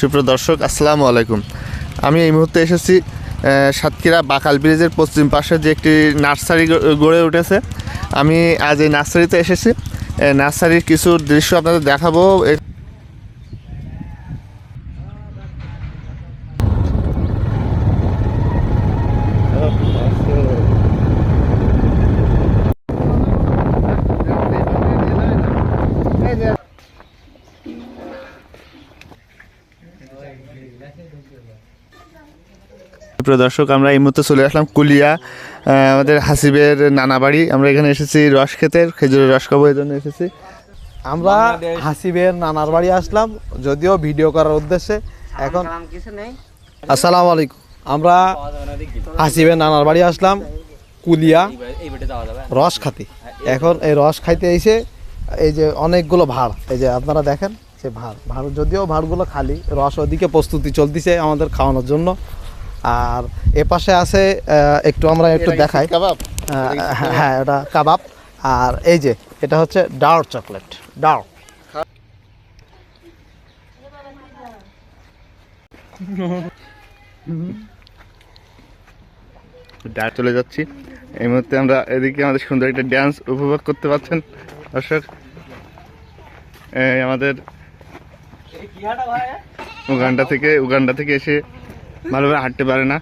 সুপ্রিয় দর্শক, আসসালামু আলাইকুম। আমি এই মুহূর্তে এসেছি সাতক্ষীরা বাকাল ব্রিজের পশ্চিম পাশে যে একটি নার্সারি গড়ে উঠেছে। আমি আজ এই নার্সারিতে এসেছি। নার্সারির কিছু দৃশ্য আপনাদের দেখাবো এ- প্রিয় দর্শক আমরা এই মুহূর্তে চলে আসলাম কুলিয়া আমাদের হাসিবের নানা বাড়ি। আমরা এখানে এসেছি রস খেতে খেজুরের রস খাব এই জন্য এসেছি। আমরা হাসিবের নানার বাড়ি আসলাম যদিও ভিডিও করার উদ্দেশ্যে। এখন আসসালামু আলাইকুম। আমরা হাসিবের নানার বাড়ি আসলাম কুলিয়া রস খাতে। এখন এই রস খাইতে এসে এই যে অনেকগুলো ভাড় এই যে আপনারা দেখেন যে ভাড় ভাড় যদিও ভাড়গুলো খালি রস ওদিকে প্রস্তুতি চলতেছে আমাদের খাওয়ানোর জন্য। আর এ পাশে আছে একটু আমরা একটু দেখাই। কাবাব? আহ, হ্যাঁ এটা কাবাব। আর এই যে এটা হচ্ছে ডার্ক চকলেট ডার্ক ডাক চলে যাচ্ছি। এই মুহূর্তে আমরা এদিকে আমাদের সুন্দর একটা ড্যান্স উপভোগ করতে পারছেন দর্শক। আমাদের উগান্ডা থেকে উগান্ডা থেকে এসে ভালোভাবে হাঁটতে পারে না।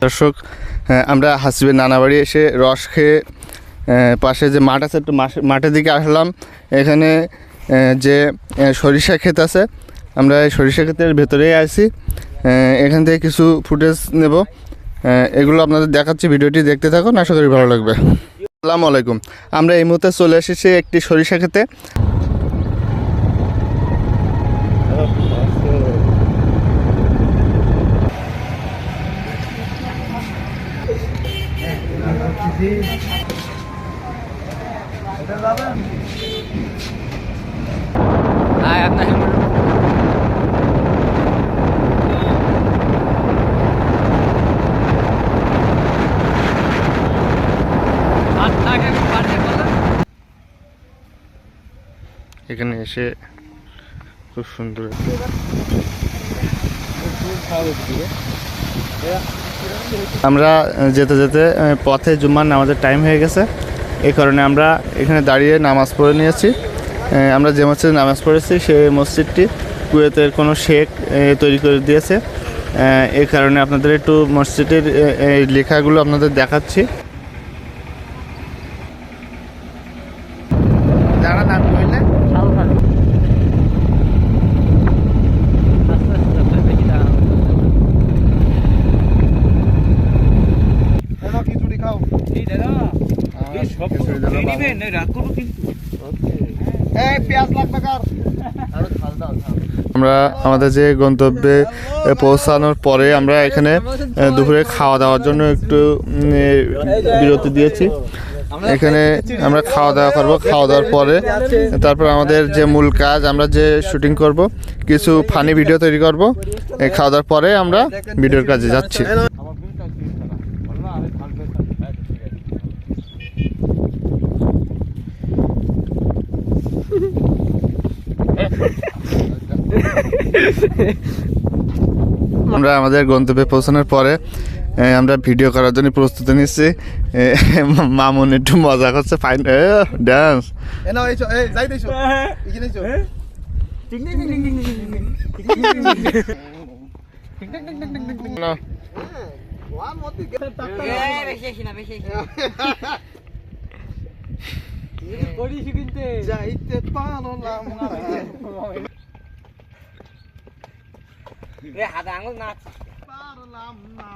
দর্শক আহ, আমরা হাসিবের নানা বাড়ি এসে রস খেয়ে পাশে যে মাঠ আছে একটু মাঠে- মাঠের দিকে আসলাম। এখানে যে সরিষা ক্ষেত আছে আমরা সরিষা ক্ষেতের ভেতরেই আছি। এখান থেকে কিছু ফুটেজ নেব। এগুলো আপনাদের দেখাচ্ছি, ভিডিওটি দেখতে থাকুন, আশা করি ভালো লাগবে। আসসালামু আলাইকুম। আমরা এই মুহূর্তে চলে এসেছি একটি সরিষা খেতে। ক্ষেতে এখানে এসে খুব সুন্দর আমরা যেতে যেতে পথে জুম্মার নামাজের টাইম হয়ে গেছে। এই কারণে আমরা এখানে দাঁড়িয়ে নামাজ পড়ে নিয়েছি। আমরা যে মসজিদে নামাজ পড়েছি সেই মসজিদটি কুয়েতের কোনো শেখ তৈরি করে দিয়েছে। এই কারণে আপনাদের একটু মসজিদের লেখাগুলো আপনাদের দেখাচ্ছি। আমরা আমাদের যে গন্তব্যে পৌঁছানোর পরে আমরা এখানে দুপুরে খাওয়া দাওয়ার জন্য একটু বিরতি দিয়েছি। এখানে আমরা খাওয়া দাওয়া করব। খাওয়া দাওয়ার পরে তারপর আমাদের যে মূল কাজ আমরা যে শুটিং করব কিছু ফানি ভিডিও তৈরি করব। এই খাওয়া দাওয়ার পরে আমরা ভিডিওর কাজে যাচ্ছি। আমরা আমাদের গন্তব্যে পৌঁছানোর পরে আমরা ভিডিও করার জন্য প্রস্তুতি নিচ্ছি মামুন একটু মজা করছে ফাইন ডান্স নাও এইছো এইছো যাইতে পারলাম না পারলাম না।